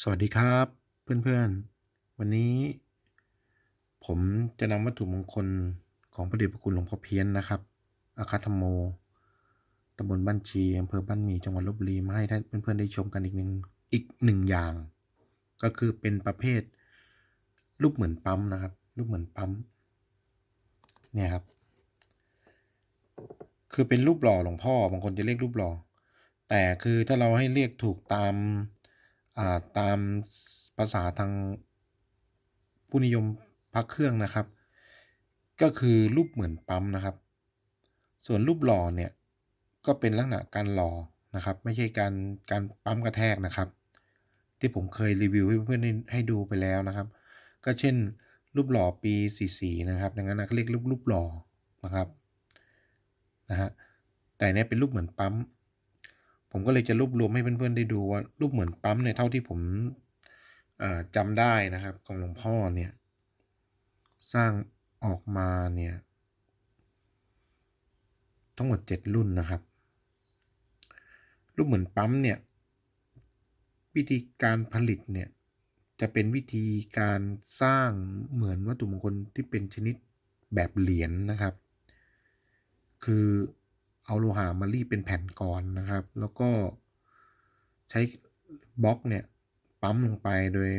สวัสดีครับเพื่อนๆ วันนี้ ผมจะนำวัตถุมงคลของพระเดชพระคุณหลวงพ่อเพี้ยนนะครับ อาคาธรรมโมตำบลบ้านชีอำเภอบ้านหมี่จังหวัดลบบุรีมาให้ท่านเพื่อนๆได้ชมกันอีกหนึ่งอีกหนึ่งอย่าง ก็คือเป็นประเภทรูปเหมือนปั๊มนะครับรูปเหมือนปั๊มเนี่ยครับ คือเป็นรูปหล่อหลวงพ่อบางคนจะเรียกรูปหล่อแต่คือถ้าเราให้เรียกถูกตาม ตามภาษาทางผู้นิยมพักเครื่องนะครับ ก็คือรูปเหมือนปั๊มนะครับ ส่วนรูปหล่อเนี่ยก็เป็นลักษณะการหล่อนะครับ ไม่ใช่การการปั๊มกระแทกนะครับ ที่ผมเคยรีวิวให้เพื่อนๆให้ดูไปแล้วนะครับ ก็เช่นรูปหล่อปี44นะครับดังนั้นเขาเรียกรูปรูปหล่อนะครับนะฮะแต่เนี้ยเป็นรูปเหมือนปั๊ม ผมก็เลยจะรวบรวมให้เพื่อนๆได้ดูว่ารูปเหมือนปั๊มเนี่ยเท่าที่ผมจำได้นะครับของหลวงพ่อเนี่ย สร้างออกมาเนี่ยทั้งหมดเจ็ดรุ่นนะครับ รูปเหมือนปั๊มเนี่ยวิธีการผลิตเนี่ยจะเป็นวิธีการสร้างเหมือนวัตถุมงคลที่เป็นชนิดแบบเหรียญนนะครับ คือ เอาโลหะมารีดเป็นแผ่นก่อนนะครับ แล้วก็ใช้บล็อกเนี่ยปั๊มลงไปโดย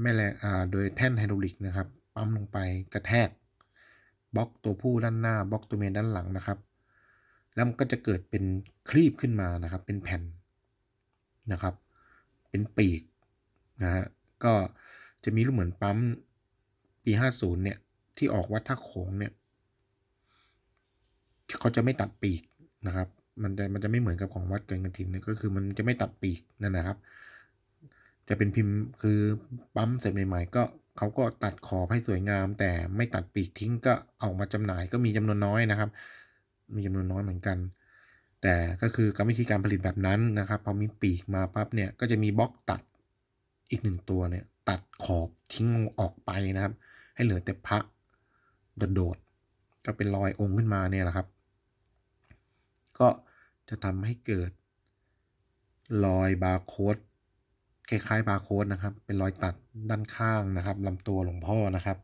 แม่แรงอ่าโดยแท่นไฮดรอลิกนะครับ ปั๊มลงไปกระแทกบล็อกตัวผู้ด้านหน้าบล็อกตัวเมียด้านหลังนะครับ แล้วมันก็จะเกิดเป็นครีบขึ้นมานะครับ เป็นแผ่นนะครับ เป็นปีกนะฮะก็จะมีรูปเหมือนปั๊มปี 50 เนี่ย ที่ออกวัดท่าโขงเนี่ย เขาจะไม่ตัดปีก นะครับ มันจะมันจะไม่เหมือนกับของวัดเกินกระถินนะก็คือมันจะไม่ตัดปีกนั่นนะครับ จะเป็นพิมพ์คือปั๊มเสร็จใหม่ๆก็เขาก็ตัดขอบให้สวยงาม แต่ไม่ตัดปีกทิ้งก็ออกมาจำหน่ายก็มีจำนวนน้อยนะครับ มีจำนวนน้อยเหมือนกัน แต่ก็คือกรรมวิธีการผลิตแบบนั้นนะครับพอมีปีกมาปั๊บเนี่ยก็จะมีบล็อกตัดอีกหนึ่งตัวเนี่ย ตัดขอบทิ้งออกไปนะครับ ให้เหลือแต่พระโดดๆก็เป็นรอยองค์ขึ้นมาเนี่ยแหละครับ ก็จะทำให้เกิด รอยบาร์โค้ดคล้ายๆบาร์โค้ดนะครับ เป็นรอยตัดด้านข้างนะครับลำตัวหลวงพ่อนะครับ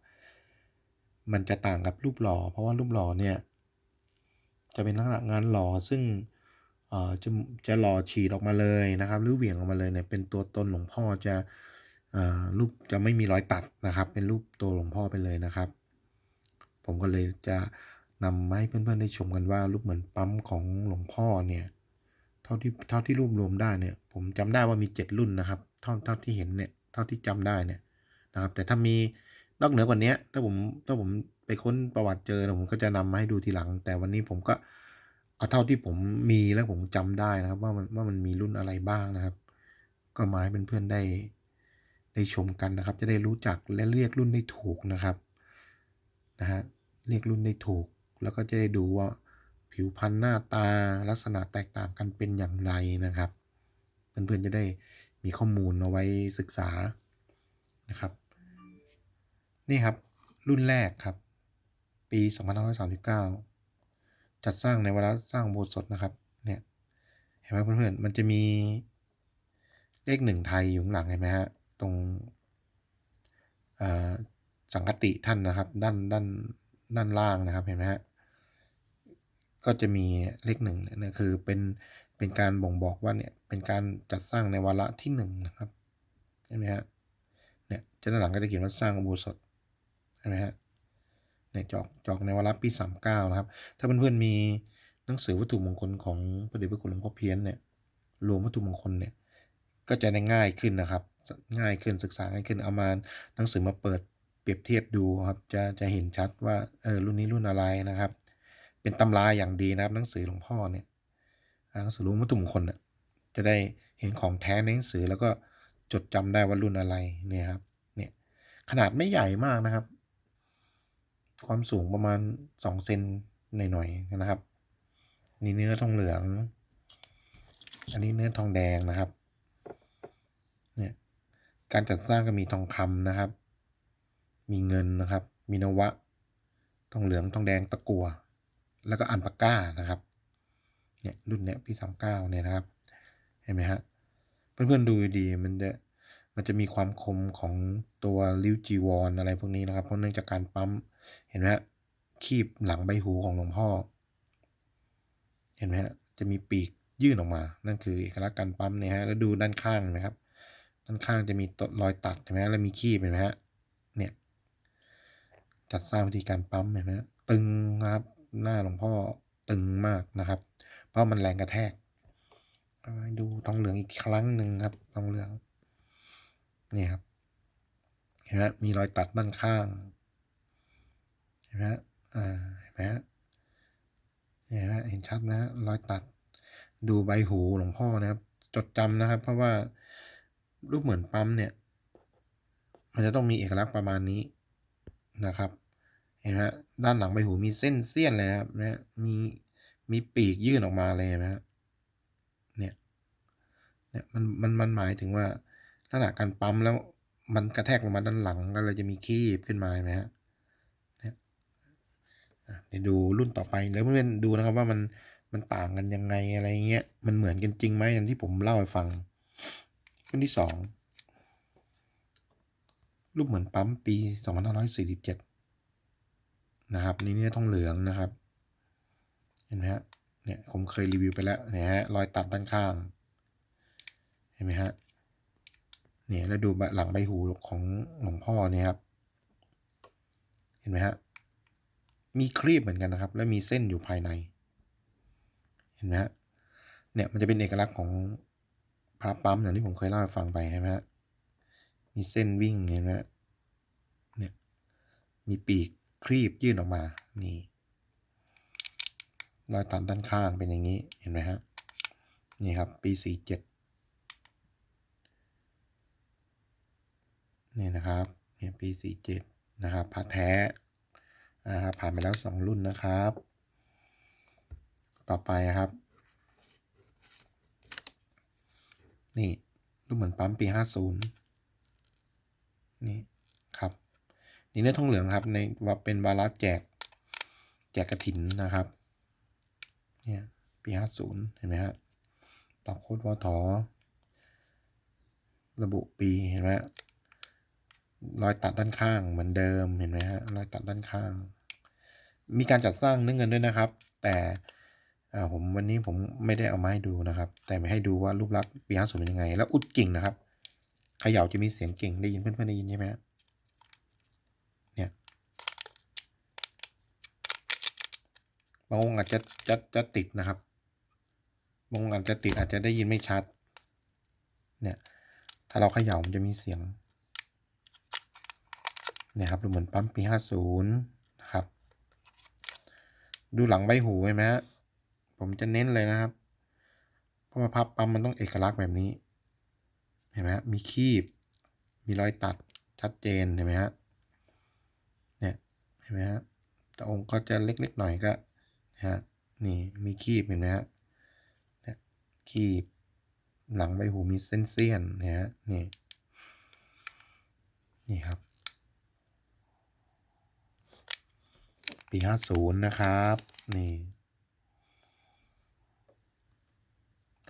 มันจะต่างกับรูปหล่อ เพราะว่ารูปหล่อเนี่ย จะเป็นลักษณะงานหล่อซึ่งจะจะหล่อฉีดออกมาเลยนะครับ หรือเหวี่ยงออกมาเลยเนี่ยเป็นตัวตนหลวงพ่อจะรูปจะไม่มีรอยตัดนะครับ เป็นรูปตัวหลวงพ่อไปเลยนะครับ ผมก็เลยจะ นำมาให้เพื่อนๆได้ชมกันว่ารูปเหมือนปั๊มของหลวงพ่อเนี่ยเท่าที่เท่าที่รวบรวมได้เนี่ย ผมจำได้ว่ามีเจ็ดรุ่นนะครับ เท่าเท่าที่เห็นเนี่ยเท่าที่จำได้เนี่ยนะครับ แต่ถ้ามีนอกเหนือกว่านี้ถ้าผมถ้าผมไปค้นประวัติเจอผมก็จะนำมาให้ดูทีหลัง แต่วันนี้ผมก็เอาเท่าที่ผมมีแล้วผมจำได้นะครับ ว่ามันว่ามันมีรุ่นอะไรบ้างนะครับ ก็มาให้เพื่อนๆได้ได้ชมกันนะครับ จะได้รู้จักและเรียกรุ่นได้ถูกนะครับนะฮะเรียกรุ่นได้ถูก แล้วก็จะได้ดูว่าผิวพรรณหน้าตาลักษณะแตกต่างกันเป็นอย่างไรนะครับ เพื่อนๆจะได้มีข้อมูลเอาไว้ศึกษานะครับ นี่ครับรุ่นแรกครับ ปี 2539 จัดสร้างในเวลาสร้างโบสถ์นะครับเนี่ยเห็นไหมเพื่อนๆมันจะมีเลขหนึ่งไทยอยู่ข้างหลังเห็นไหมฮะตรงสังกติท่านนะครับ ด้านด้านด้านล่างนะครับเห็นไหมฮะ ก็จะมีเลขหนึ่งเนี่ยคือเป็นเป็นการบ่งบอกว่าเนี่ยเป็นการจัดสร้างในวาระที่หนึ่งนะครับเห็นไหมฮะเนี่ยจะด้านหลังก็จะเขียนว่าสร้างอุโบสถเห็นไหมฮะเนี่ยจอกจอกในวาระปีสามเก้านะครับ ถ้าเพื่อนๆมีหนังสือวัตถุมงคลของพระเดชพระคุณหลวงพ่อเพี้ยนเนี่ยรวมวัตถุมงคลเนี่ยก็จะได้ง่ายขึ้นนะครับ ง่ายขึ้นศึกษาง่ายขึ้นเอามาหนังสือมาเปิดเปรียบเทียบดูครับจะจะเห็นชัดว่าเออรุ่นนี้รุ่นอะไรนะครับ เป็นตำราอย่างดีนะครับ หนังสือหลวงพ่อเนี่ยหนังสือรวมวัตถุมงคลเนี่ยจะได้เห็นของแท้ในหนังสือแล้วก็จดจำได้ว่ารุ่นอะไรเนี่ยครับ เนี่ยขนาดไม่ใหญ่มากนะครับ ความสูงประมาณ2เซนหน่อยๆนะครับนี่เนื้อทองเหลือง อันนี้เนื้อทองแดงนะครับ เนี่ยการจัดสร้างก็มีทองคำนะครับ มีเงินนะครับ มีนวะ ทองเหลืองทองแดงตะกัว แล้วก็อันปาก้านะครับเนี่ยรุ่นเนี้ยปีสามเก้าเนี่ยนะครับ เห็นไหมฮะเพื่อนๆดูดีมันจะมันจะมีความคมของตัวริ้วจีวรอะไรพวกนี้นะครับ เพราะเนื่องจากการปั๊มเห็นไหมฮะคีบหลังใบหูของหลวงพ่อ เห็นไหมฮะจะมีปีกยื่นออกมา นั่นคือเอกลักษณ์การปั๊มเนี่ยฮะแล้วดูด้านข้างนะครับ ด้านข้างจะมีตรอยตัดเห็นไหมฮะแล้วมีคีบเห็นไหมฮะเนี่ยจัดสร้างวิธีการปั๊มเห็นไหมฮะตึงนะครับ หน้าหลวงพ่อตึงมากนะครับ เพราะมันแรงกระแทกเอาดูทองเหลืองอีกครั้งหนึ่งครับทองเหลืองนี่ครับเห็นไหมมีรอยตัดด้านข้างเห็นไหมฮะอ่าเห็นไหมฮะเนี่ยฮะเห็นชัดนะฮะรอยตัด ดูใบหูหลวงพ่อนะครับ จดจำนะครับ เพราะว่ารูปเหมือนปั๊มเนี่ย มันจะต้องมีเอกลักษณ์ประมาณนี้นะครับ เห็นไหมด้านหลังใบหูมีเส้นเสี้ยนเลยครับนะมีมีปีกยื่นออกมาเลยนะเนี่ยเนี่ยมันมันมันหมายถึงว่าลักษณะการปั๊มแล้วมันกระแทกลงมาด้านหลังก็เลยจะมีคีบขึ้นมาเห็นไหมฮะเนี่ยอะเดี๋ยวดูรุ่นต่อไปแล้วเพื่อนๆดูนะครับว่ามันมันต่างกันยังไงอะไรเงี้ยมันเหมือนกันจริงไหมอย่างที่ผมเล่าให้ฟังรุ่นที่สองรูปเหมือนปั๊มปีสองพันห้าร้อยสี่สิบเจ็ด นะครับนี่เนี่ยทองเหลืองนะครับเห็นไหมฮะเนี่ยผมเคยรีวิวไปแล้วเนี่ยฮะรอยตัดด้านข้างเห็นไหมฮะเนี่ยแล้วดูหลังใบหูของหลวงพ่อเนี่ยครับเห็นไหมฮะมีครีบเหมือนกันนะครับ แล้วมีเส้นอยู่ภายใน เห็นไหมฮะเนี่ยมันจะเป็นเอกลักษณ์ของพาปั๊มอย่างที่ผมเคยเล่าให้ฟังไปใช่ไหมฮะมีเส้นวิ่งเห็นไหมฮะเนี่ยมีปีก ครีบยื่นออกมา นี่ รอยตัดด้านข้างเป็นอย่างนี้ เห็นไหมฮะ นี่ครับ ปีสี่เจ็ดนี่นะครับ เนี่ยปีสี่เจ็ดนะครับพาแท้นะครับผ่านไปแล้วสองรุ่นนะครับ ต่อไปครับ นี่ รูปเหมือนปั๊มปีห้าศูนย์นี่ เนื้อทองเหลืองครับ ในว่าเป็นวาระแจก แจกกระถินนะครับ เนี่ยปีห้าศูนย์เห็นไหมฮะต่อโคดวทระบุปีเห็นไหมฮะรอยตัดด้านข้างเหมือนเดิมเห็นไหมฮะรอยตัดด้านข้าง มีการจัดสร้างเนื้อเงินด้วยนะครับ แต่อ่าผมวันนี้ผมไม่ได้เอามาให้ดูนะครับ แต่ไม่ให้ดูว่ารูปลักษณ์ปีห้าศูนย์เป็นยังไง แล้วอุดกิ่งนะครับเขย่าจะมีเสียงกิ่งได้ยินเพื่อนๆได้ยินใช่ไหมฮะเนี่ย บางองค์อาจจะจะจะติดนะครับบางองค์อาจจะติดอาจจะได้ยินไม่ชัด เนี่ย ถ้าเราเขย่ามันจะมีเสียง เนี่ยครับดูเหมือนปั๊มปีห้าศูนย์นะครับ ดูหลังใบหูเห็นไหมฮะผมจะเน้นเลยนะครับ เพราะว่าพับปั๊มมันต้องเอกลักษณ์แบบนี้ เห็นไหมฮะมีคีบ มีรอยตัดชัดเจนเห็นไหมฮะ เนี่ย เห็นไหมฮะแต่องค์ก็จะเล็กๆหน่อยก็ นะฮะนี่มีคีบเห็นไหมฮะคีบหลังใบหูมีเส้นเสี้ยนนี่ยฮะนี่นี่ครับ ปีห้าศูนย์นะครับ นี่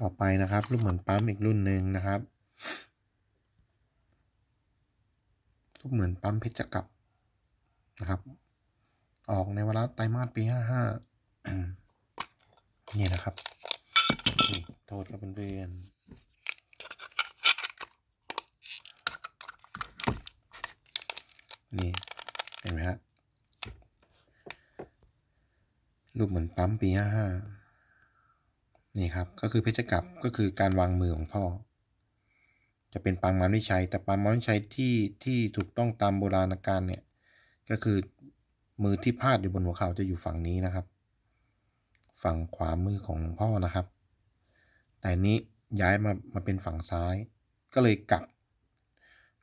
ต่อไปนะครับรูปเหมือนปั๊มอีกรุ่นหนึ่งนะครับรูปเหมือนปั๊มเพชรกับนะครับ ออกในเวลาไตรมาสปีห้าห้า นี่นะครับโทษครับเพื่อนนี่ เห็นไหมฮะรูปเหมือนปั๊มปีห้าห้านี่ครับ ก็คือเพชรกับก็คือการวางมือของพ่อ จะเป็นปางมันวิชัย แต่ปางมันวิชัยที่ที่ถูกต้องตามโบราณกาลเนี่ย ก็คือมือที่พาดอยู่บนหัวเข่าจะอยู่ฝั่งนี้นะครับ ฝั่งขวามือของหลวงพ่อนะครับ แต่นี้ย้ายมามาเป็นฝั่งซ้าย ก็เลยกลับ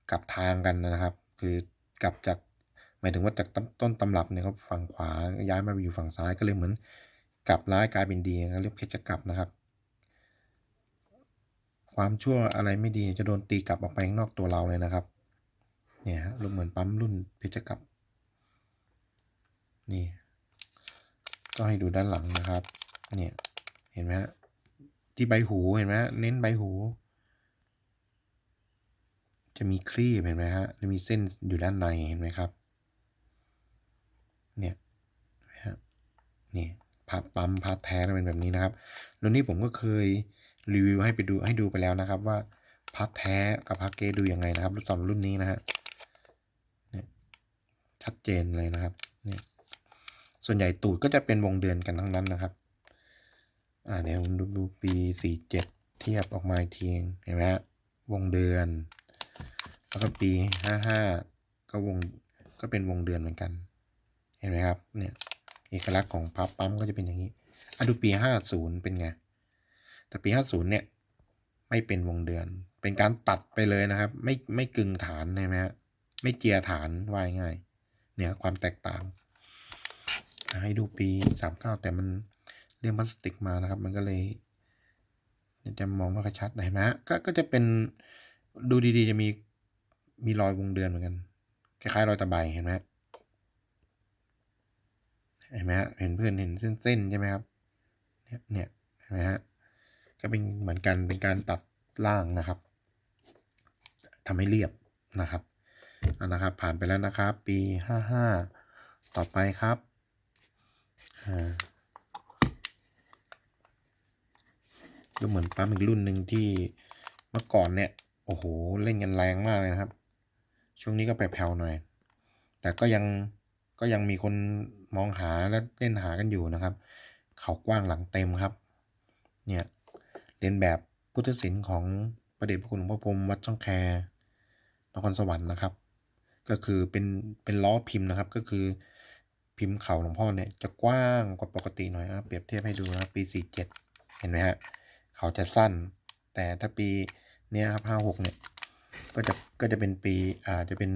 กลับทางกันนะครับ คือกลับจากหมายถึงว่าจากต้นตำรับเนี่ยเขาฝั่งขวาย้ายมาอยู่ฝั่งซ้ายก็เลยเหมือน กลับร้ายกลายเป็นดีเขาเรียกเพชรกลับนะครับ ความชั่วอะไรไม่ดีจะโดนตีกลับออกไปข้างนอกตัวเราเลยนะครับ เนี่ยฮะรูปเหมือนปั๊มรุ่นเพชรกลับ นี่ ก็ให้ดูด้านหลังนะครับ เนี่ย เห็นไหมฮะที่ใบหูเห็นไหมเน้นใบหู จะมีครีบเห็นไหมฮะจะมีเส้นอยู่ด้านในเห็นไหมครับ เนี่ยนะฮะนี่พับปั๊มพับแท้เป็นแบบนี้นะครับรุ่นนี้ผมก็เคยรีวิวให้ไปดูให้ดูไปแล้วนะครับ ว่าพับแท้กับพับเกดูยังไงนะครับรุ่นสองรุ่นนี้นะฮะเนี่ยชัดเจนเลยนะครับ ส่วนใหญ่ตูดก็จะเป็นวงเดือนกันทั้งนั้นนะครับ อ่าเดี๋ยวดูดูปีสี่เจ็ดเทียบออกมาอีกทีเห็นไหมฮะวงเดือน แล้วก็ปีห้าห้าก็วงก็เป็นวงเดือนเหมือนกัน เห็นไหมครับ เนี่ยเอกลักษณ์ของพับปั๊มก็จะเป็นอย่างนี้อะดูปีห้าศูนย์เป็นไง แต่ปีห้าศูนย์เนี่ยไม่เป็นวงเดือน เป็นการตัดไปเลยนะครับ ไม่ไม่กึ่งฐานใช่ไหมฮะไม่เจียฐานว่าง่าย เนี่ยความแตกต่าง อะให้ดูปีสามเก้าแต่มันเรียงพลาสติกมานะครับ มันก็เลย จะมองไม่ค่อยชัดเห็นไหมฮะก็ก็จะเป็นดูดีๆ จะมีมีรอยวงเดือนเหมือนกัน คล้ายๆรอยตะไบเห็นไหมฮะเห็นไหมฮะเห็นเพื่อนเห็นเส้นๆใช่ไหมครับ เนี่ยเนี่ยเห็นไหมฮะก็เป็นเหมือนกันเป็นการตัดล่างนะครับทำให้เรียบนะครับอันนะครับ ผ่านไปแล้วนะครับ ปีห้าห้าต่อไปครับ ก็เหมือนปั๊มอีกรุ่นหนึ่งที่เมื่อก่อนเนี่ย โอ้โห เล่นกันแรงมากเลยนะครับ ช่วงนี้ก็แผ่วๆหน่อย แต่ก็ยังก็ยังมีคนมองหาและเล่นหากันอยู่นะครับ เขากว้างหลังเต็มครับ เนี่ยเรียนแบบพุทธศิลป์ของประเดชพระคุณหลวงพ่อพรมวัดช่องแคนครสวรรค์นะครับ ก็คือเป็นเป็นล้อพิมพ์นะครับ ก็คือ พิมพ์เข่าหลวงพ่อเนี่ยจะกว้างกว่าปกติหน่อยนะเปรียบเทียบให้ดูนะครับปี 47 เห็นไหมฮะเขาจะสั้น แต่ถ้าปีเนี้ยครับ56เนี่ยก็จะก็จะเป็นปีอ่าจะเป็น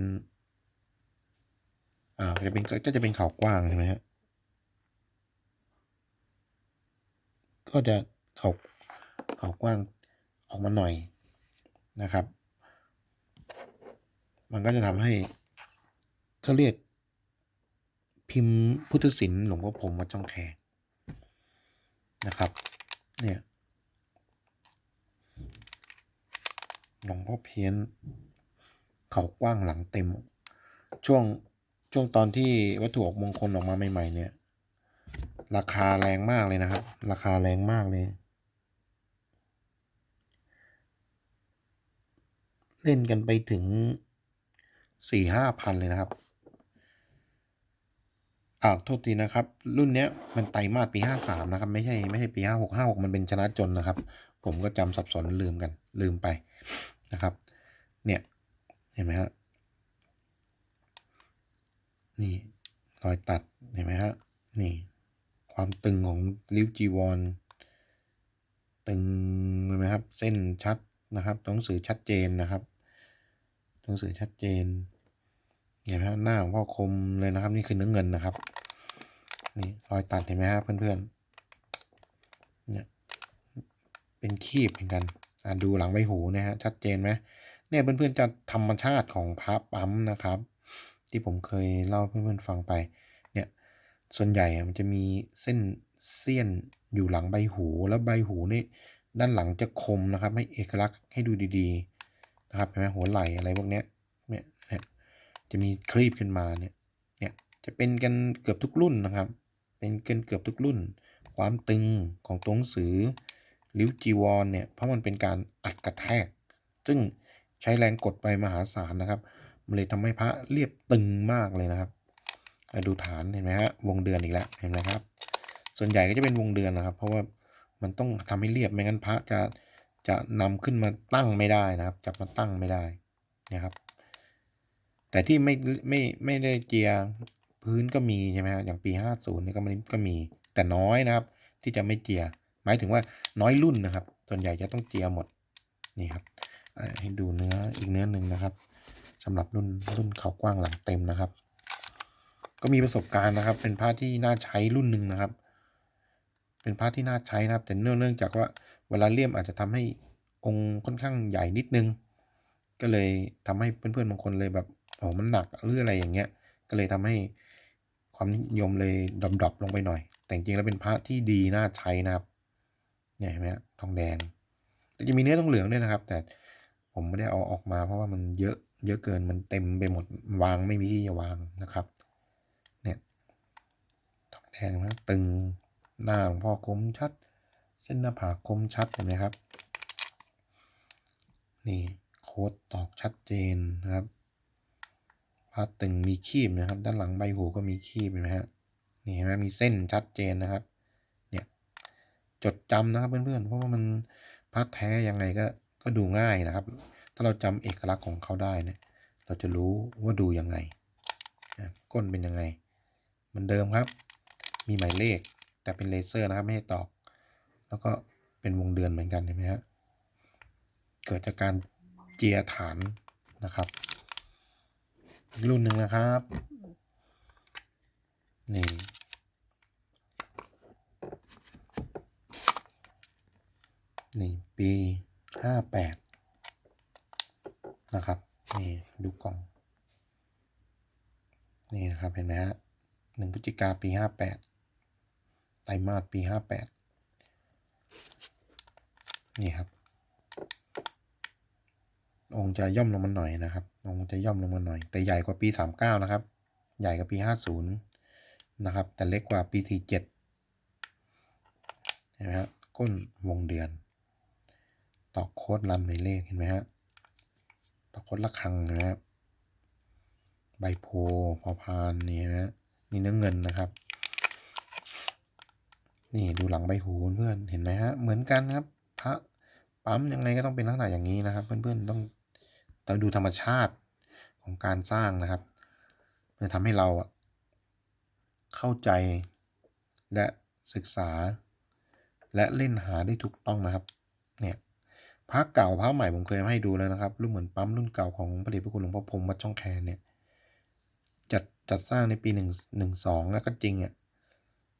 อ่าจะเป็นก็จะเป็นเขากว้างใช่ไหมฮะก็จะเขาเขากว้างออกมาหน่อยนะครับ มันก็จะทำให้เขาเรียก พิมพ์พุทธศิลป์หลวงพ่อพรหมวัดจ้องแคนะครับ เนี่ยหลวงพ่อเพี้ยน เขากว้างหลังเต็ม ช่วงช่วงตอนที่วัตถุออกมงคลออกมาใหม่ ๆ เนี่ย ราคาแรงมากเลยนะครับ ราคาแรงมากเลย เล่นกันไปถึงสี่ห้าพันเลยนะครับ อ่าโทษทีนะครับ รุ่นเนี้ยมันไตรมาสปีห้าสามนะครับ ไม่ใช่ไม่ใช่ปีห้าหกห้าหกมันเป็นชนะจนนะครับ ผมก็จำสับสนลืมกันลืมไปนะครับ เนี่ยเห็นไหมฮะนี่รอยตัดเห็นไหมฮะนี่ ความตึงของริ้วจีวรตึงเห็นไหมครับ เส้นชัดนะครับตัวหนังสือชัดเจนนะครับตัวหนังสือชัดเจน เห็นไหมฮะหน้าของพ่อคมเลยนะครับ นี่คือเนื้อเงินนะครับ นี่รอยตัดเห็นไหมฮะเพื่อนๆเนี่ยเป็นคีบเหมือนกันอ่าดูหลังใบหูนะฮะชัดเจนไหมเนี่ยเพื่อนๆจะธรรมชาติของพับปั๊มนะครับ ที่ผมเคยเล่าให้เพื่อนๆฟังไป เนี่ยส่วนใหญ่มันจะมีเส้นเสี้ยนอยู่หลังใบหูแล้วใบหูนี่ด้านหลังจะคมนะครับ ให้เอกลักษณ์ให้ดูดีๆนะครับเห็นไหมหัวไหล่อะไรพวกเนี้ย จะมีครีบขึ้นมาเนี่ยเนี่ยจะเป็นกันเกือบทุกรุ่นนะครับ เป็นกันเกือบทุกรุ่น ความตึงของตัวหนังสือริ้วจีวรเนี่ยเพราะมันเป็นการอัดกระแทก ซึ่งใช้แรงกดไปมหาศาลนะครับมันเลยทำให้พระเรียบตึงมากเลยนะครับดูฐานเห็นไหมฮะวงเดือนอีกแล้วเห็นไหมครับ ส่วนใหญ่ก็จะเป็นวงเดือนนะครับ เพราะว่ามันต้องทำให้เรียบไม่งั้นพระจะจะนำขึ้นมาตั้งไม่ได้นะครับ จับมาตั้งไม่ได้นะครับ แต่ที่ไม่ไม่ไม่ได้เจียพื้นก็มีใช่ไหมฮะอย่างปีห้าศูนย์นี่ก็มันก็มี แต่น้อยนะครับ ที่จะไม่เจีย หมายถึงว่าน้อยรุ่นนะครับ ส่วนใหญ่จะต้องเจียหมดนี่ครับให้ดูเนื้ออีกเนื้อหนึ่งนะครับสำหรับรุ่นรุ่นเขากว้างหลังเต็มนะครับ ก็มีประสบการณ์นะครับ เป็นผ้าที่น่าใช้รุ่นหนึ่งนะครับ เป็นผ้าที่น่าใช้นะครับ แต่เนื่องเนื่องจากว่าเวลาเลี่ยมอาจจะทำให้องค์ค่อนข้างใหญ่นิดนึง ก็เลยทำให้เพื่อนๆบางคนเลยแบบ โอ้มันหนักหรืออะไรอย่างเงี้ย ก็เลยทำให้ความนิยมเลยดรอปลงไปหน่อย แต่จริงแล้วเป็นผ้าที่ดีน่าใช้นะครับ เนี่ยเห็นไหมทองแดง แต่จะมีเนื้อทองเหลืองด้วยนะครับ แต่ผผมไม่ได้เอาออกมาเพราะว่ามันเยอะเยอะเกินมันเต็มไปหมดวางไม่มีที่จะวางนะครับ เนี่ยทองแดงนะตึงหน้าหลวงพ่อคมชัด เส้นหน้าผากคมชัดเห็นไหมครับ นี่โค้ดตอกชัดเจนนะครับ พาตึงมีคีบนะครับ ด้านหลังใบหูก็มีคีบนไหมฮะนี่เห็นไหมมีเส้นชัดเจนนะครับ เนี่ยจดจำนะครับเพื่อนๆเพราะว่ามันพัดแท้ยังไงก็ก็ดูง่ายนะครับ ถ้าเราจำเอกลักษณ์ของเขาได้เนี่ยเราจะรู้ว่าดูยังไงก้นเป็นยังไงเหมือนเดิมครับ มีหมายเลขแต่เป็นเลเซอร์นะครับไม่ให้ตอก แล้วก็เป็นวงเดือนเหมือนกันเห็นไหมฮะเกิดจากการเจียฐานนะครับ อีกรุ่นหนึ่งนะครับ นี่นี่ปีห้าแปดนะครับ นี่ดูกล่อง นี่นะครับเห็นไหมฮะหนึ่งพฤศจิกาปีห้าแปดไตรมาสปีห้าแปดนี่ครับ องค์จะย่อมลงมาหน่อยนะครับ องค์จะย่อมลงมาหน่อย แต่ใหญ่กว่าปีสามเก้านะครับ ใหญ่กว่าปีห้าศูนย์นะครับ แต่เล็กกว่าปีสี่เจ็ดเห็นไหมฮะก้นวงเดือน ตอกโค้ดรันหมายเลขเห็นไหมฮะตอกโคดระฆังนะครับ ใบโพพอพานนี่นะนี่เนื้อเงินนะครับ นี่ดูหลังใบหูเพื่อนเห็นไหมฮะเหมือนกันครับพระปั๊มยังไงก็ต้องเป็นลักษณะอย่างนี้นะครับ เพื่อนๆต้อง ต้องดูธรรมชาติของการสร้างนะครับจะทำให้เราเข้าใจและศึกษา และเล่นหาได้ถูกต้องนะครับ เนี่ยพระเก่าพระใหม่ผมเคยให้ดูแล้วนะครับรุ่นเหมือนปั๊มรุ่นเก่าของพระเดชพระคุณหลวงพ่อพรมวัดช่องแคนเนี่ยจัดจัดสร้างในปีหนึ่งหนึ่งสองแล้วก็จริงอะ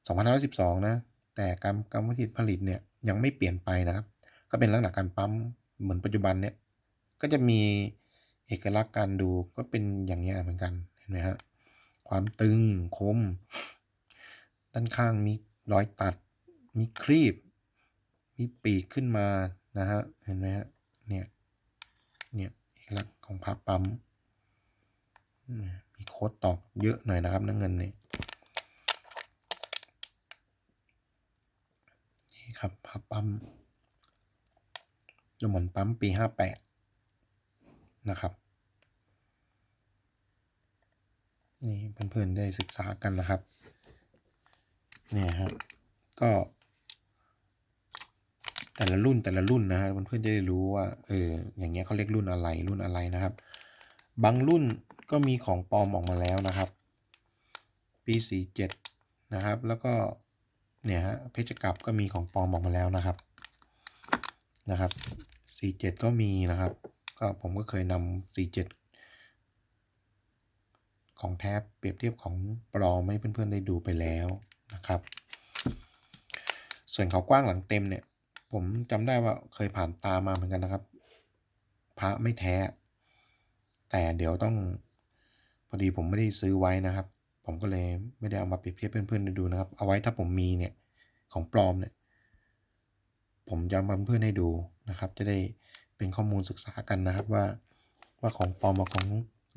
สองพันห้าร้อยสิบสองนะ แต่กรรกรรมวิธีผลิตเนี่ยยังไม่เปลี่ยนไปนะครับ ก็เป็นลักษณะการปั๊มเหมือนปัจจุบันเนี่ย ก็จะมีเอกลักษณ์การดูก็เป็นอย่างเงี้เหมือนกันเห็นไหมฮะความตึงคม ด้านข้างมีรอยตัด มีครีบ มีปีกขึ้นมานะฮะเห็นไหมฮะเนี่ยเนี่ยเอกลักษณ์ของพระปั๊มมีโค้ดตอกเยอะหน่อยนะครับน้ำเงินนี่นี่ครับพาปั๊มจมอนปั๊มปีห้าแปด นะครับ นี่เพื่อนๆได้ศึกษากันนะครับ เนี่ยฮะก็ แต่ละรุ่นแต่ละรุ่นนะฮะเพื่อนๆจะได้รู้ว่าเอออย่างเงี้ยเขาเรียกรุ่นอะไรรุ่นอะไรนะครับ บางรุ่นก็มีของปลอมออกมาแล้วนะครับ ปี47นะครับ แล้วก็เนี่ยฮะเพชรกับก็มีของปลอมออกมาแล้วนะครับนะครับ47 ก็มีนะครับ ก็ผมก็เคยนำ 47 ของแท้เปรียบเทียบของปลอมให้เพื่อนๆได้ดูไปแล้วนะครับ ส่วนเขากว้างหลังเต็มเนี่ย ผมจำได้ว่าเคยผ่านตามาเหมือนกันนะครับ พระไม่แท้ แต่เดี๋ยวต้องพอดีผมไม่ได้ซื้อไว้นะครับ ผมก็เลยไม่ได้เอามาเปรียบเทียบเพื่อนๆไดูนะครับ เอาไว้ถ้าผมมีเนี่ยของปลอมเนี่ยผมจะมาเพื่อนให้ดูนะครับ จะได้ เป็นข้อมูลศึกษากันนะครับว่าว่าของปลอมกับของ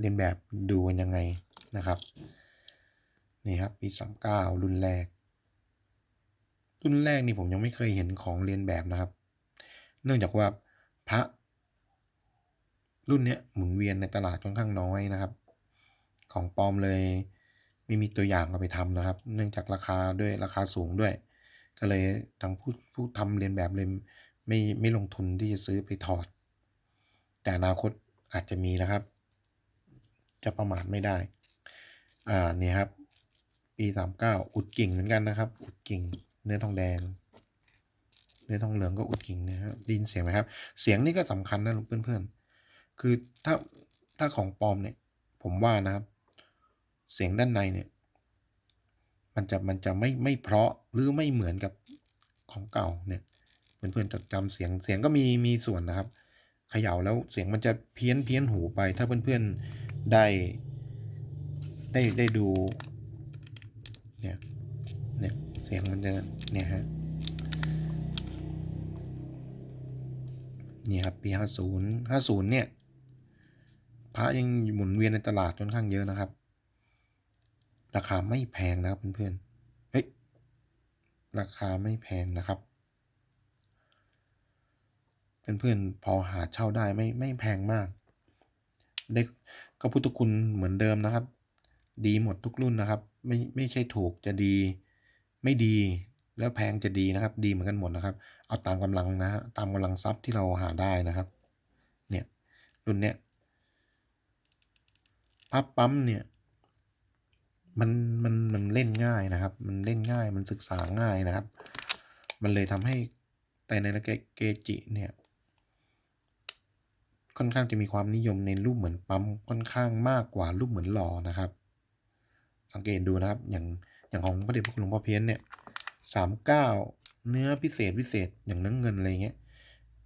เรียนแบบดูกันยังไงนะครับนี่ครับปีสามเก้ารุ่นแรก รุ่นแรกนี่ผมยังไม่เคยเห็นของเรียนแบบนะครับ เนื่องจากว่าพระ รุ่นเนี้ยหมุนเวียนในตลาดค่อนข้างน้อยนะครับ ของปลอมเลยไม่มีตัวอย่างเอาไปทำนะครับ เนื่องจากราคาด้วยราคาสูงด้วย ก็เลยทางผู้ผู้ทำเรียนแบบเลยไม่ไม่ลงทุนที่จะซื้อไปถอด แต่อนาคตอาจจะมีนะครับ จะประมาทไม่ได้ อ่าเนี่ยครับ ปีสามเก้าอุดกิ่งเหมือนกันนะครับ อุดกิ่ง เนื้อทองแดง เนื้อทองเหลืองก็อุดกิ่งนะครับดินเสียงไหมครับ เสียงนี่ก็สำคัญนะเพื่อนๆ คือถ้าถ้าของปลอมเนี่ย ผมว่านะครับ เสียงด้านในเนี่ย มันจะมันจะไม่ไม่เพราะหรือไม่เหมือนกับของเก่าเนี่ยเพื่อนๆจดจำเสียงเสียงก็มีมีส่วนนะครับ เขย่าแล้วเสียงมันจะเพี้ยนเพี้ยนหูไป ถ้าเพื่อนๆได้ได้ได้ดูเนี่ยเนี่ยเสียงมันจะเนี่ยฮะนี่ครับปีห้าศูนย์ห้าศูนย์เนี่ยพระยังหมุนเวียนในตลาดค่อนข้างเยอะนะครับ ราคาไม่แพงนะครับเพื่อนๆเฮ้ยราคาไม่แพงนะครับ เพื่อนๆพอหาเช่าได้ไม่ไม่แพงมาก เด็กก็พุทธคุณเหมือนเดิมนะครับ ดีหมดทุกรุ่นนะครับ ไม่ไม่ใช่ถูกจะดี ไม่ดีแล้วแพงจะดีนะครับ ดีเหมือนกันหมดนะครับ เอาตามกำลังนะฮะตามกำลังทรัพย์ที่เราหาได้นะครับ เนี่ยรุ่นเนี้ยพับปั๊มเนี่ยมันมันมันเล่นง่ายนะครับ มันเล่นง่ายมันศึกษาง่ายนะครับ มันเลยทำให้แต่ในระเกเกจิเนี่ย ค่อนข้างจะมีความนิยมในรูปเหมือนปั๊มค่อนข้างมากกว่ารูปเหมือนหล่อนะครับ สังเกตดูนะครับ อย่างอย่างของพระเดชพระคุณหลวงพ่อเพี้ยนเนี่ยสามเก้าเนื้อพิเศษพิเศษอย่างเนื้อเงินอะไรเงี้ย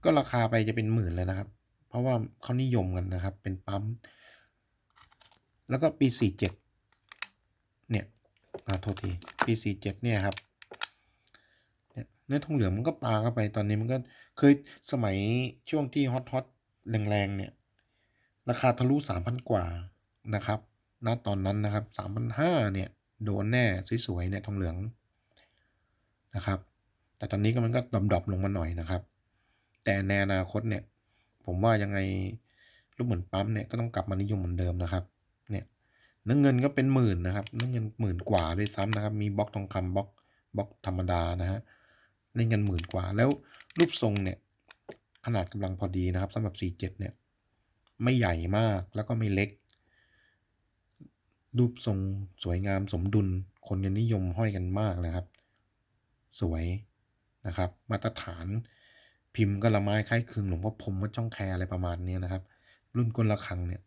ก็ราคาไปจะเป็นหมื่นเลยนะครับ เพราะว่าเขานิยมกันนะครับ เป็นปั๊ม แล้วก็ปีสี่เจ็ดเนี่ยอ่าโทษทีปีสี่เจ็ดเนี่ยครับเนื้อทองเหลืองมันก็ปาเข้าไปตอนนี้มันก็เคยสมัยช่วงที่ฮอตฮอต แรงๆเนี่ย ราคาทะลุสามพันกว่านะครับณตอนนั้นนะครับสามพันห้าเนี่ย โดนแน่สวยๆเนี่ยทองเหลืองนะครับ แต่ตอนนี้ก็มันก็ดรอปๆลงมาหน่อยนะครับ แต่ในอนาคตเนี่ย ผมว่ายังไงรูปเหมือนปั๊มเนี่ยก็ต้องกลับมานิยมเหมือนเดิมนะครับ เนี่ยเนื้อเงินก็เป็นหมื่นนะครับเนื้อเงินหมื่นกว่าด้วยซ้ำนะครับ มีบล็อกทองคำบล็อกบล็อกธรรมดานะฮะเล่นกันหมื่นกว่าแล้วรูปทรงเนี่ย ขนาดกำลังพอดีนะครับสำหรับ47เนี่ย ไม่ใหญ่มากแล้วก็ไม่เล็ก รูปทรงสวยงามสมดุล คนยังนิยมห้อยกันมากเลยครับ สวยนะครับ มาตรฐานพิมพ์ก็ละไม้คล้ายคลึงหลวงพ่อพรมวัดจ้องแคอะไรประมาณนี้นะครับ รุ่นกลละคังเนี่ย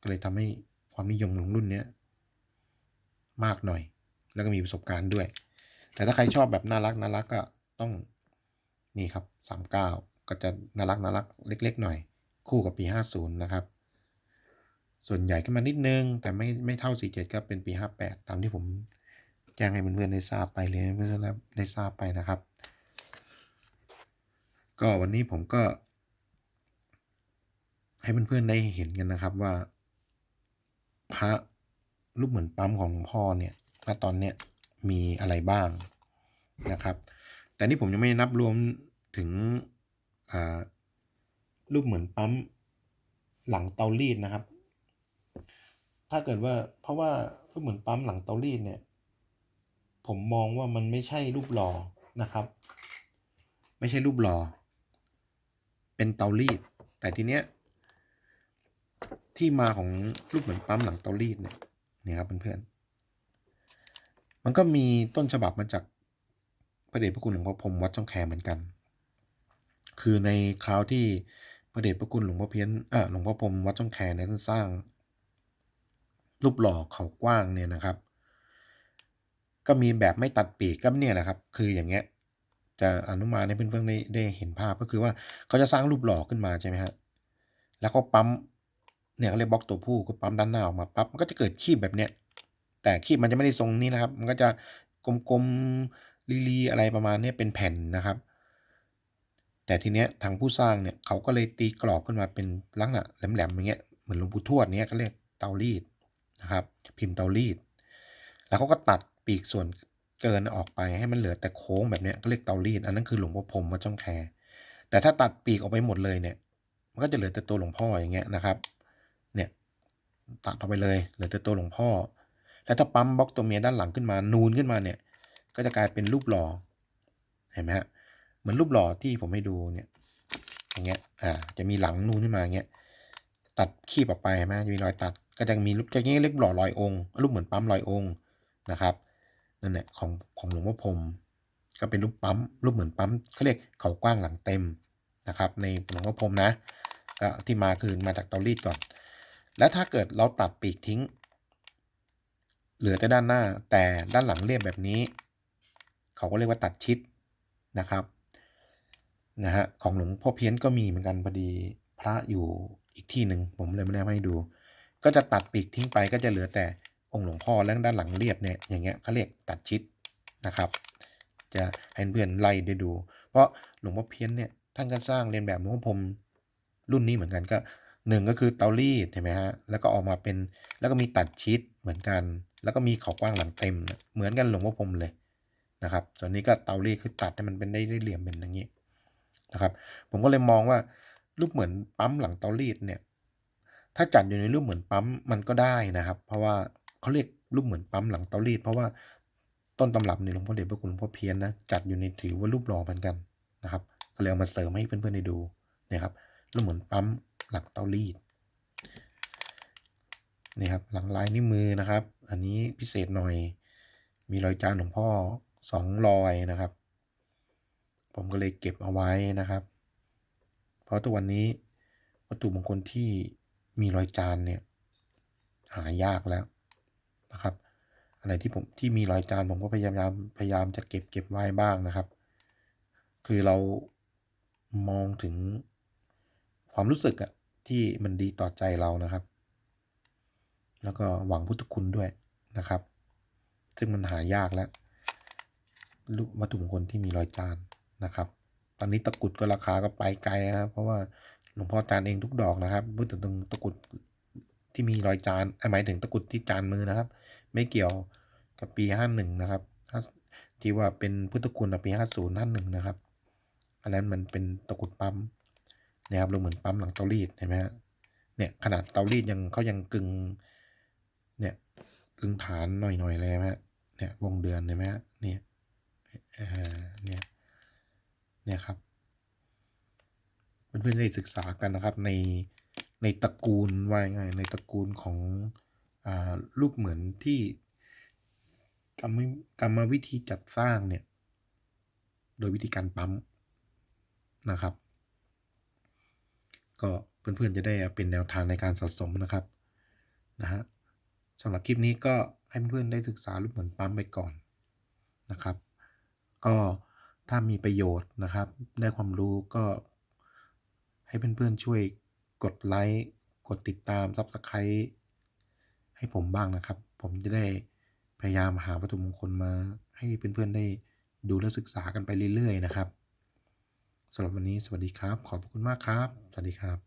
ก็เลยทำให้ความนิยมของรุ่นเนี้ยมากหน่อย แล้วก็มีประสบการณ์ด้วย แต่ถ้าใครชอบแบบน่ารักน่ารักก็ต้องนี่ครับสามเก้า ก็จะน่ารักน่ารักเล็ก ๆ หน่อย คู่กับปีห้าศูนย์นะครับ ส่วนใหญ่ขึ้นมานิดนึง แต่ไม่ไม่เท่าสี่เจ็ดก็เป็นปีห้าแปดตามที่ผมแจ้งให้เพื่อนๆได้ทราบไปเลยเพื่อนๆได้ทราบไปนะครับ ก็วันนี้ผมก็ ให้เพื่อนๆได้เห็นกันนะครับว่า พระรูปเหมือนปั๊มของพ่อเนี่ยณตอนเนี้ยมีอะไรบ้างนะครับ แต่นี่ผมยังไม่นับรวมถึง รูปเหมือนปั๊มหลังเตารีดนะครับ ถ้าเกิดว่าเพราะว่ารูปเหมือนปั๊มหลังเตารีดเนี่ย ผมมองว่ามันไม่ใช่รูปหล่อนะครับ ไม่ใช่รูปหล่อเป็นเตารีด แต่ทีเนี้ยที่มาของรูปเหมือนปั๊มหลังเตารีดเนี่ยนี่ครับเพื่อนๆมันก็มีต้นฉบับมาจากพระเดชพระคุณหลวงพ่อพรมวัดช่องแคเหมือนกัน คือในคราวที่พระเดชพระคุณหลวงพ่อเพี้ยนเออหลวงพ่อพรมวัดช่องแคนี่ยท่านสร้าง รูปหล่อเขากว้างเนี่ยนะครับ ก็มีแบบไม่ตัดปีกก็เนี่ยนะครับ คืออย่างเงี้ยจะอนุมานให้เพื่อนๆได้ได้เห็นภาพก็คือว่าเขาจะสร้างรูปหล่อขึ้นมาใช่ไหมฮะแล้วก็ปั๊มเนี่ยเขาเรียกบล็อกตัวผู้ก็ปั๊มด้านหน้าออกมาปั๊บมันก็จะเกิดคีบแบบเนี้ยแต่คีบมันจะไม่ได้ทรงนี้นะครับ มันก็จะกลมๆลีๆอะไรประมาณเนี้ยเป็นแผ่นนะครับ แต่ทีเนี้ยทางผู้สร้างเนี่ยเขาก็เลยตีกรอบขึ้นมาเป็นลักษณะแหลมๆอย่างเงี้ยเหมือนหลวงปู่ทวดเนี้ยเขาเรียกเตารีดนะครับ พิมพ์เตารีด แล้วเขาก็ตัดปีกส่วนเกินออกไปให้มันเหลือแต่โค้งแบบเนี้ยก็เรียกเตารีด อันนั้นคือหลวงพ่อพรมวัดจ้องแคแต่ถ้าตัดปีกออกไปหมดเลยเนี่ย มันก็จะเหลือแต่ตัวหลวงพ่ออย่างเงี้ยนะครับ เนี่ยตัดออกไปเลยเหลือแต่ตัวหลวงพ่อ แล้วถ้าปั๊มบล็อกตัวเมียด้านหลังขึ้นมานูนขึ้นมาเนี่ย ก็จะกลายเป็นรูปหล่อเห็นไหมฮะ เหมือนรูปหล่อที่ผมให้ดูเนี่ยอย่างเงี้ย อ่า จะมีหลังนูนขึ้นมาอย่างเงี้ย ตัดขี้ออกไปเห็นไหมจะมีรอยตัด ก็จะมีรูปจะงี้เรียกหล่อลอยองค์ รูปเหมือนปั๊มลอยองค์นะครับ นั่นแหละของของหลวงพ่อพรมก็เป็นรูปปั๊ม รูปเหมือนปั๊มเขาเรียกเขากว้างหลังเต็มนะครับ ในหลวงพ่อพรมนะ ก็ที่มาคือมาจากเตารีดก่อน แล้วถ้าเกิดเราตัดปีกทิ้ง เหลือแต่ด้านหน้า แต่ด้านหลังเรียบแบบนี้ เขาก็เรียกว่าตัดชิดนะครับ นะฮะของหลวงพ่อเพี้ยนก็มีเหมือนกันพอดีพระอยู่อีกที่หนึ่งผมเลยไม่ได้ให้ดู ก็จะตัดปีกทิ้งไปก็จะเหลือแต่องค์หลวงพ่อแล้วด้านหลังเรียบเนี่ยอย่างเงี้ยเขาเรียกตัดชิดนะครับ จะให้เพื่อนไล่ได้ดู เพราะหลวงพ่อเพี้ยนเนี่ยท่านก็สร้างเรียนแบบหลวงพ่อพรมรุ่นนี้เหมือนกันก็หนึ่งก็คือเตารีดเห็นไหมฮะแล้วก็ออกมาเป็นแล้วก็มีตัดชิดเหมือนกัน แล้วก็มีเขากว้างหลังเต็ม เหมือนกันหลวงพ่อพรมเลยนะครับส่วนนี้ก็เตารีดคือตัดให้มันเป็นได้ได้เหลี่ยมเป็นอย่างนี้ นะครับ ผมก็เลยมองว่ารูปเหมือนปั๊มหลังเตารีดเนี่ย ถ้าจัดอยู่ในรูปเหมือนปั๊มมันก็ได้นะครับ เพราะว่าเขาเรียกรูปเหมือนปั๊มหลังเตารีด เพราะว่าต้นตำรับในหลวงพ่อเดชพระคุณหลวงพ่อเพี้ยนนะจัดอยู่ในถือว่ารูปหล่อเหมือนกันนะครับ ก็เลยเอามาเสริมให้เพื่อนๆได้ดูนี่ยครับรูปเหมือนปั๊มหลังเตารีดนี่ครับหลังลายนิ้วมือนะครับ อันนี้พิเศษหน่อย มีรอยจานหลวงพ่อสองรอยนะครับ ผมก็เลยเก็บเอาไว้นะครับ เพราะตัววันนี้วัตถุมงคลที่มีรอยจานเนี่ยหายากแล้วนะครับ อะไรที่ผมที่มีรอยจานผมก็พยายามพยายามจะเก็บเก็บไว้บ้างนะครับ คือเรามองถึงความรู้สึกอะที่มันดีต่อใจเรานะครับ แล้วก็หวังพุทธคุณด้วยนะครับ ซึ่งมันหายากแล้ววัตถุมงคลที่มีรอยจาน นะครับ ตอนนี้ตะกรุดก็ราคาก็ไปไกลนะครับ เพราะว่าหลวงพ่อจานเองทุกดอกนะครับพูดถึงตะกรุดที่มีรอยจานหมายถึงตะกรุดที่จานมือนะครับ ไม่เกี่ยวกับปีห้าหนึ่งนะครับที่ว่าเป็นพุทธคุณปีห้าศูนย์ห้าหนึ่งนะครับ อันนั้นมันเป็นตะกรุดปั๊มนะครับเราเหมือนปั๊มหลังเตารีดเห็นไหมฮะเนี่ยขนาดเตารีดยังเขายังกึ่งเนี่ยกึ่งฐานหน่อยๆเลยฮะเนี่ยวงเดือนเห็นไหมฮะเนี่ยเนี่ย เนี่ยครับเพื่อนๆได้ศึกษากันนะครับในในตระกูลว่าไงในตระกูลของอรูปเหมือนที่กรรมกรรมวิธีจัดสร้างเนี่ย โดยวิธีการปั๊มนะครับ ก็เพื่อนๆจะได้เป็นแนวทางในการสะสมนะครับนะฮะสำหรับคลิปนี้ก็ให้เพื่อนๆได้ศึกษารูปเหมือนปั๊มไปก่อนนะครับ ก็ ถ้ามีประโยชน์นะครับ ได้ความรู้ก็ให้เพื่อนๆช่วยกดไลค์กดติดตามซับสไครต์ให้ผมบ้างนะครับ ผมจะได้พยายามหาวัตถุมงคลมาให้เพื่อนๆได้ดูและศึกษากันไปเรื่อยๆนะครับสำหรับวันนี้สวัสดีครับ ขอบคุณมากครับ สวัสดีครับ